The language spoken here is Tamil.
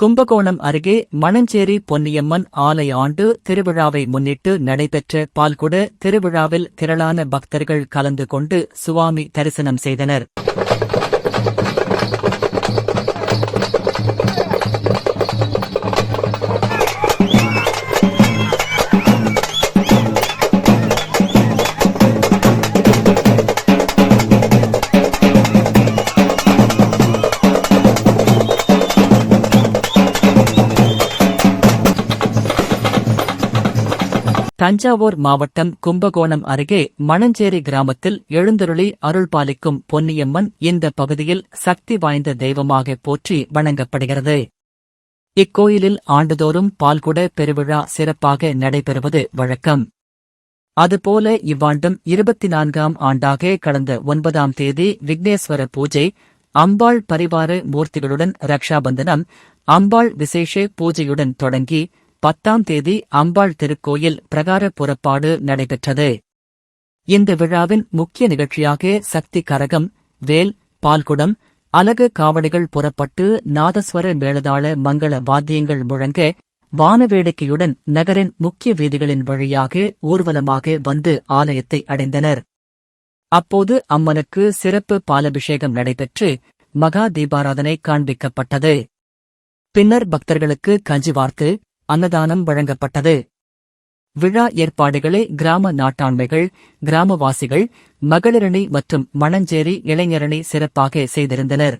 கும்பகோணம் அருகே மணஞ்சேரி பொன்னியம்மன் ஆலய ஆண்டு திருவிழாவை முன்னிட்டு நடைபெற்ற பால்குட திருவிழாவில் திரளான பக்தர்கள் கலந்து கொண்டு சுவாமி தரிசனம் செய்தனர். தஞ்சாவூர் மாவட்டம் கும்பகோணம் அருகே மணஞ்சேரி கிராமத்தில் எழுந்தருளி அருள்பாலிக்கும் பொன்னியம்மன் இந்த பகுதியில் சக்தி வாய்ந்த தெய்வமாக போற்றி வணங்கப்படுகிறது. இக்கோயிலில் ஆண்டுதோறும் பால்குட பெருவிழா சிறப்பாக நடைபெறுவது வழக்கம். அதுபோல இவ்வாண்டும் இருபத்தி நான்காம் ஆண்டாக கடந்த ஒன்பதாம் தேதி விக்னேஸ்வர பூஜை அம்பாள் பரிவார மூர்த்திகளுடன் ரக்ஷாபந்தனம் அம்பாள் விசேஷ பூஜையுடன் தொடங்கி பத்தாம் தேதி அம்பாள் திருக்கோயில் பிரகார புறப்பாடு நடைபெற்றது. இந்த விழாவின் முக்கிய நிகழ்ச்சியாக சக்தி கரகம் வேல் பால்குடம் அலகு காவடிகள் புறப்பட்டு நாதஸ்வர மேளதாள மங்கள வாத்தியங்கள் முழங்க வானவேடிக்கையுடன் நகரின் முக்கிய வீதிகளின் வழியாக ஊர்வலமாக வந்து ஆலயத்தை அடைந்தனர். அப்போது அம்மனுக்கு சிறப்பு பாலபிஷேகம் நடைபெற்று மகா தீபாராதனை காண்பிக்கப்பட்டது. பின்னர் பக்தர்களுக்கு கஞ்சி வார்த்து அன்னதானம் வழங்கப்பட்டது. விழா ஏற்பாடுகளை கிராம நாட்டாண்மைகள் கிராமவாசிகள் மகளிரணி மற்றும் மணஞ்சேரி இளைஞரணி சிறப்பாக செய்திருந்தனர்.